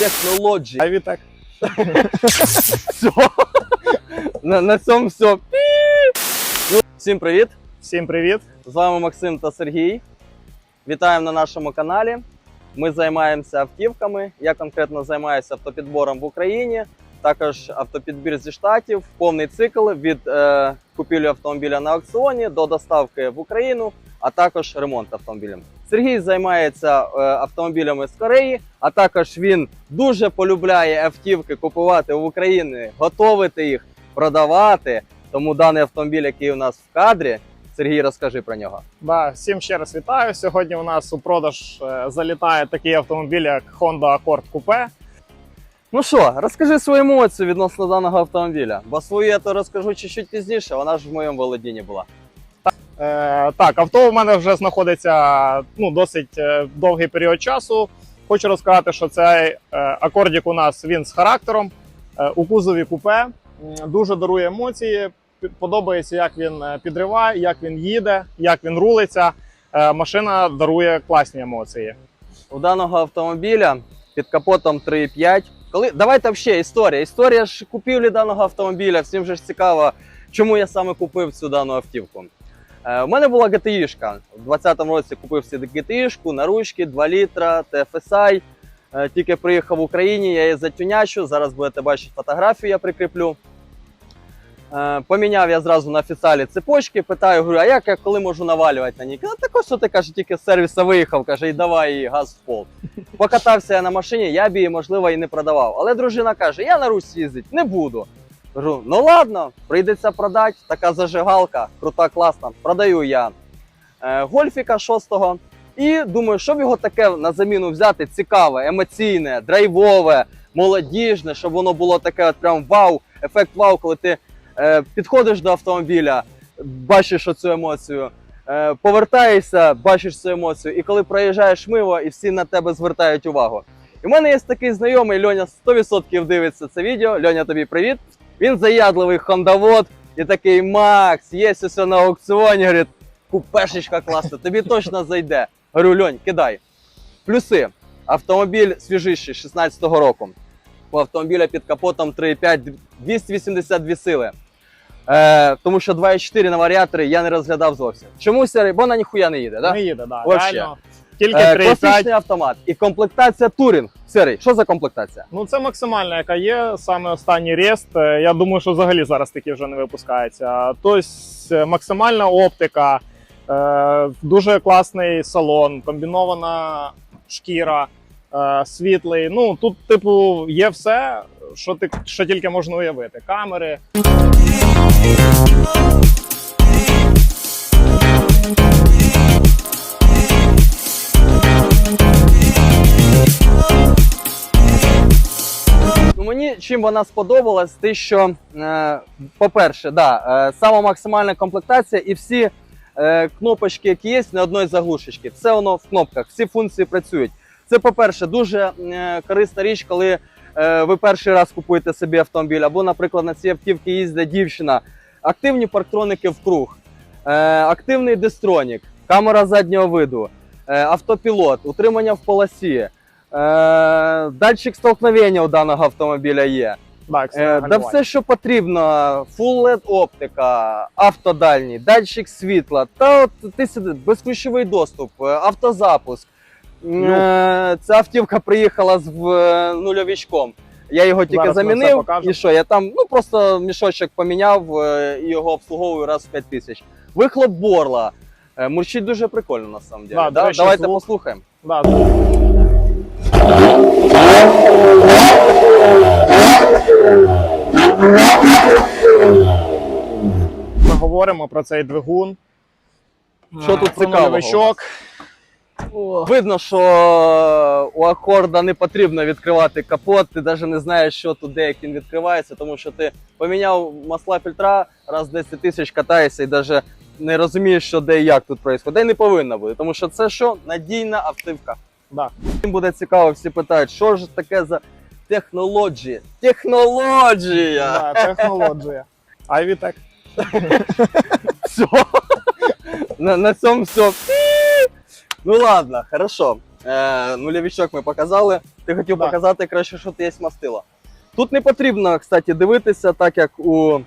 Technology. А відтак. Все. На, на цьому все. Ну, всім привіт! Всім привіт. З вами Максим та Сергій. Вітаємо на нашому каналі. Ми займаємося автівками. Я конкретно займаюся автопідбором в Україні, також автопідбір зі штатів, повний цикл від е, купівлі автомобіля на аукціоні до доставки в Україну, а також ремонт автомобілем. Сергій займається е, автомобілями з Кореї, а також він дуже полюбляє автівки купувати в Україні, готовити їх, продавати. Тому даний автомобіль, який у нас в кадрі, Сергій, розкажи про нього. Да, всім ще раз вітаю. Сьогодні у нас у продаж е, залітає такий автомобіль, як Honda Accord Coupe. Ну що, розкажи свою емоцію відносно даного автомобіля. Бо свою я то розкажу чуть-чуть пізніше, вона ж в моєму володінні була. Е, так, авто у мене вже знаходиться ну, досить е, довгий період часу. Хочу розказати, що цей е, акордік у нас він з характером у кузові купе. Дуже дарує емоції. Подобається, як він підриває, як він їде, як він рулиться. Машина дарує класні емоції. У даного автомобіля під капотом 3.5. Коли давайте взагалі історія. Історія ж купівлі даного автомобіля. Всім же ж цікаво, чому я саме купив цю дану автівку. Е, у мене була GTI-шка. У 2020 році купив собі GTI-шку на ручки, 2 літра, TFSI. Е, тільки приїхав в Україні, я її затюнячу. Зараз будете бачити фотографію, я прикріплю. Е, Поміняв я зразу на офіціалі цепочки, питаю, говорю, а як я коли можу навалювати на ній? Ну, так що ти каже, тільки з сервіса виїхав, каже, і давай їй газ в пол. Покатався я на машині, я б її, можливо, і не продавав. Але дружина каже, я на Русь їздити не буду. Кажу, ну ладно, прийдеться продати, така зажигалка, крута, класна. Продаю я е, гольфіка 6-го. І думаю, щоб його таке на заміну взяти, цікаве, емоційне, драйвове, молодіжне, щоб воно було таке от прям вау, ефект вау, коли ти е, підходиш до автомобіля, бачиш оцю емоцію, е, повертаєшся, бачиш цю емоцію, і коли проїжджаєш мимо, і всі на тебе звертають увагу. І в мене є такий знайомий Льоня 100% дивиться це відео. Льоня, тобі привіт. Він заядливий хондавод і такий Макс, є ось на аукціоні. Говорить, купешечка класна, тобі точно зайде. Говорю, Льонь, кидай. Плюси. Автомобіль свіжіший 16-го року. У автомобіля під капотом 3,5 282 сили. Е, тому що 2,4 на варіаторі я не розглядав зовсім. Чому Сергій? Бо вона ніхуя не їде, да? Не їде, да. Вообще. Реально. Тільки Е, 3,5. класичний автомат і комплектація Турінг. Сергій, що за комплектація? Ну, це максимальна, яка є. Саме останній рест. Е, Я думаю, що взагалі зараз такі вже не випускаються. Тобто е, максимальна оптика, е, дуже класний салон, комбінована шкіра, е, світлий. Ну тут, типу, є все, що ти що тільки можна уявити. Камери. Мені чим вона сподобалась, те, що, е, по-перше, да, е, сама максимальна комплектація і всі е, кнопочки, які є, не одної заглушечки. Все воно в кнопках, всі функції працюють. Це, по-перше, дуже корисна річ, коли ви перший раз купуєте собі автомобіль, або, наприклад, на цій автівці їздить дівчина. Активні парктроники в круг, активний дистронік, камера заднього виду, автопілот, утримання в полосі. Е, датчик столкновення у даного автомобіля є. Так, Е, да все, що потрібно: Full LED оптика, автодальній, датчик світла, та от ти сюди, безключовий доступ, е, автозапуск. Е, Ця автівка приїхала з в- е. Я його тільки Зараз замінив. І що? Я там ну просто мішочок поміняв і його обслуговую раз в 5 тисяч. Вихлоп борла. Мурчить дуже прикольно на самом деле. Да, Да, Давайте звук. послухаємо. Да. Ми говоримо про цей двигун. Що тут Про цікавого? Видно, що у акорда не потрібно відкривати капот, ти навіть не знаєш, що тут де як він відкривається, тому що ти поміняв масла фільтра, раз 10 тисяч катаєшся і навіть не розумієш, що де і як тут відбувається. Де й не повинно бути, тому що це що? Надійна автівка. Да. Всім буде цікаво, всі питають, що ж таке за технології? Технологія! Да, технологія. Айвітек. Все. на, на цьому все. Ну ладно, хорошо. Е, нульовичок ми показали. Ти хотів Да. показати краще, що тут є мастило. Тут не потрібно, кстати, дивитися, так як у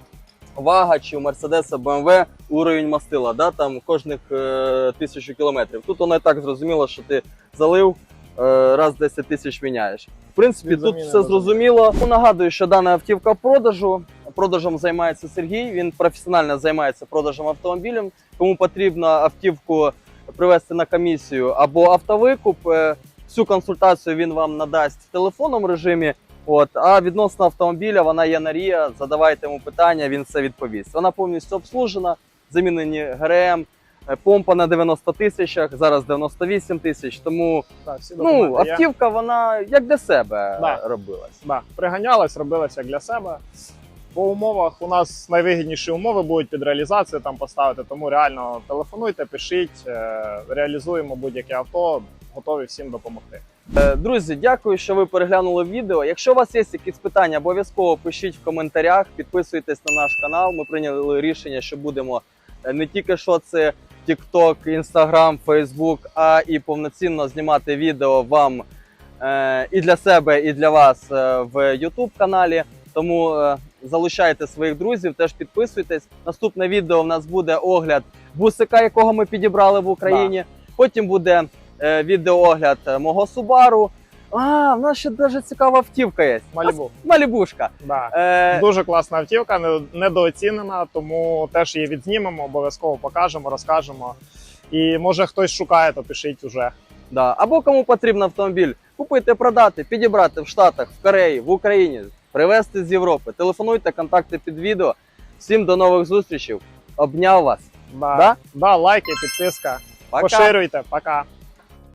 Вага чи у Мерседеса BMW уровень мастила, да, там кожних е, тисячу кілометрів. Тут воно і так зрозуміло, що ти залив е, раз 10 тисяч міняєш. В принципі, Від тут заміни все зрозуміло. Ну, Нагадую, що дана автівка в продажу. Продажем займається Сергій. Він професіонально займається продажем автомобілів. Кому потрібно автівку привезти на комісію або автовикуп. е, Всю консультацію він вам надасть в телефонному режимі. От, а відносно автомобіля, вона є на Рія. Задавайте йому питання, він все відповість. Вона повністю обслужена, замінені ГРМ, е, помпа на 90 тисячах, зараз 98 тисяч. Тому Так, всі ну, є. автівка вона як для себе Да. робилась. Да, приганялась, робилася для себе. По умовах у нас найвигідніші умови будуть під реалізацію там поставити. Тому реально телефонуйте, пишіть, е, реалізуємо будь-яке авто, готові всім допомогти. Е, Друзі, дякую, що ви переглянули відео. Якщо у вас є якісь питання, обов'язково пишіть в коментарях, підписуйтесь на наш канал. Ми прийняли рішення, що будемо е, не тільки що це TikTok, Instagram, Facebook, а і повноцінно знімати відео вам і для себе, і для вас в YouTube каналі. Тому е, залишайте своїх друзів, теж підписуйтесь. Наступне відео в нас буде огляд бусика, якого ми підібрали в Україні. Потім буде е, відеоогляд е, мого Subaru. А, в нас ще дуже цікава автівка є. Малібу. Малібушка. Да. Е, Дуже класна автівка, недооцінена, тому теж її відзнімемо, обов'язково покажемо, розкажемо. І може хтось шукає, то пишіть уже. да. Або кому потрібен автомобіль, купити, продати, підібрати в Штатах, в Кореї, в Україні, привезти з Європи. Телефонуйте, контакти під відео. Всім до нових зустрічей. Обняв вас. Да. Да? Да, лайки, підписка. Пока. Поширюйте. Пока.